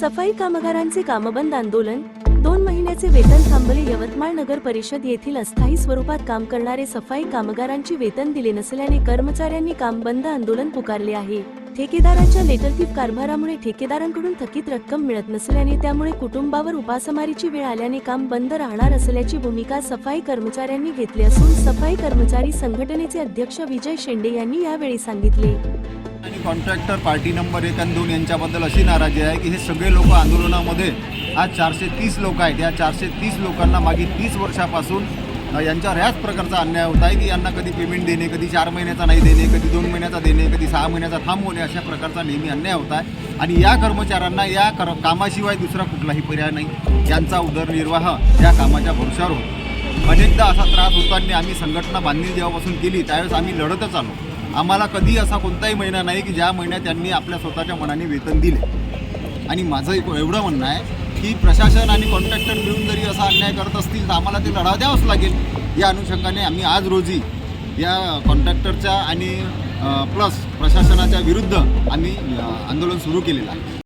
सफाई कामगारांचे कामबंद आंदोलन दोन महिन्याचे वेतन थांबले यवतमाळ नगर परिषद येथील अस्थायी स्वरूपात काम करणारे सफाई कामगारांची वेतन दिले नसल्याने कर्मचाऱ्यांनी काम बंद आंदोलन पुकारले आहे. ठेकेदाराच्या लेटरफीप कारभारामुळे ठेकेदारांकडून थकीत रक्कम मिळत नसल्याने त्यामुळे कुटुंबावर उपासमारीची वेळ आल्याने काम बंद राहणार असल्याची भूमिका सफाई कर्मचाऱ्यांनी घेतली असून सफाई कर्मचारी संघटनेचे अध्यक्ष विजय शेंडे यांनी यावेळी सांगितले. आणि कॉन्ट्रॅक्टर पार्टी नंबर एक आणि दोन यांच्याबद्दल अशी नाराजी आहे की हे सगळे लोक आंदोलनामध्ये आज चारशे तीस लोक आहेत. या चारशे तीस लोकांना मागील तीस वर्षापासून यांच्यावर ह्याच प्रकारचा अन्याय होत आहे की यांना कधी पेमेंट देणे कधी चार महिन्याचा नाही देणे कधी दोन महिन्याचा देणे कधी सहा महिन्याचा थांबवणे अशा प्रकारचा नेहमी अन्याय होत आहे. आणि या कर्मचाऱ्यांना या कर कामाशिवाय दुसरा कुठलाही पर्याय नाही. यांचा उदरनिर्वाह या कामाच्या भरोशावर होतो. अनेकदा असा त्रास होताना आम्ही संघटना बांधणी जेव्हापासून केली त्यावेळेस आम्ही लढतच आलो. आम्हाला कधी असा कोणताही महिना नाही की ज्या महिन्यात त्यांनी आपल्या स्वतःच्या मनाने वेतन दिले. आणि माझं एक एवढं म्हणणं आहे की प्रशासन आणि कॉन्ट्रॅक्टर मिळून जरी असा अन्याय करत असतील तर आम्हाला ते लढा द्यावंच लागेल. या अनुषंगाने आम्ही आज रोजी या कॉन्ट्रॅक्टरच्या आणि प्लस प्रशासनाच्या विरुद्ध आम्ही आंदोलन सुरू केलेलं आहे.